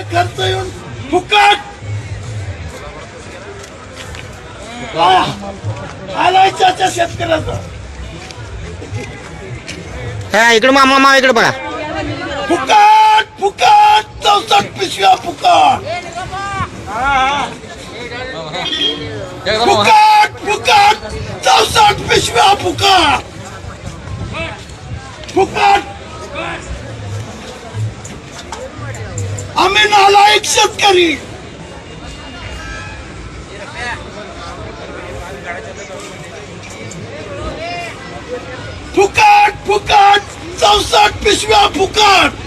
रुपये खर्च येऊन? फुकट! हालायच्या त्या शेतकऱ्याचं. हा इकडे मामा मामा इकडे बघा. फुकट! फुकट! चौसष्ट पिशव्या फुकट! फुकट! फुकट! चौसष्ट पिशव्या फुकट! फुकट! नालायक शेतकरी फुकट फुकट चौसष्ट पिशव्या फुकट.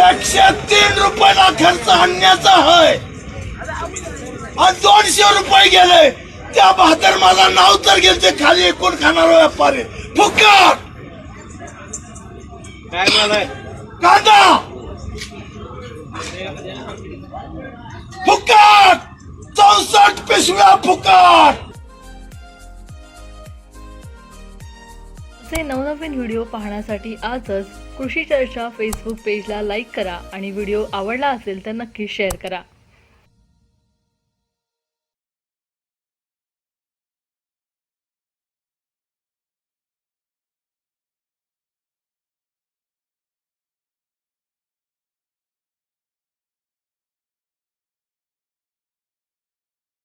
एकशे तीन रुपयाला खर्च आणण्याचा आहे आणि दोनशे रुपये गेले. त्या बहादर माझा नाव तर गेले ते खाली एकूण खाणार व्यापारी? फुकट! कांदा! फुकट! चौसष्ट पिशव्या फुकट! असे नवनवीन व्हिडिओ पाहण्यासाठी आजच कृषी चर्चा फेसबुक पेजला लाईक करा आणि व्हिडिओ आवडला असेल तर नक्की शेअर करा.